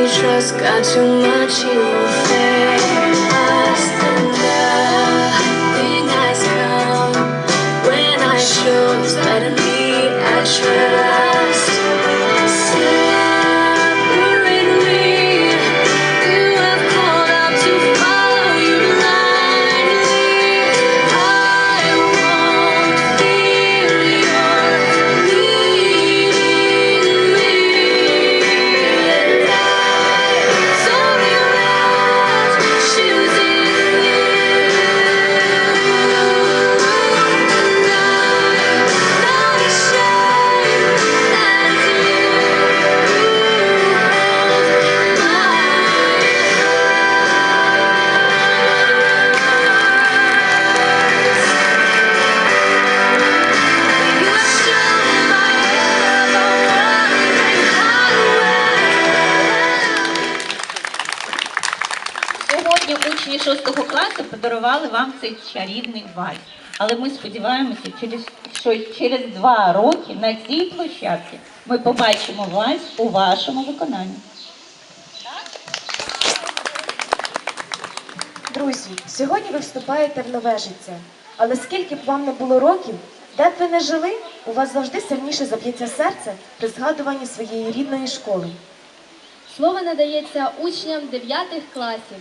you trust God too much, you will fail. Сьогодні учні 6 класу подарували вам цей чарівний вальс. Але ми сподіваємося, що через два роки на цій площадці ми побачимо вальс у вашому виконанні. Друзі, сьогодні ви вступаєте в нове життя. Але скільки б вам не було років, де б ви не жили, у вас завжди сильніше заб'ється серце при згадуванні своєї рідної школи. Слово надається учням 9 класів.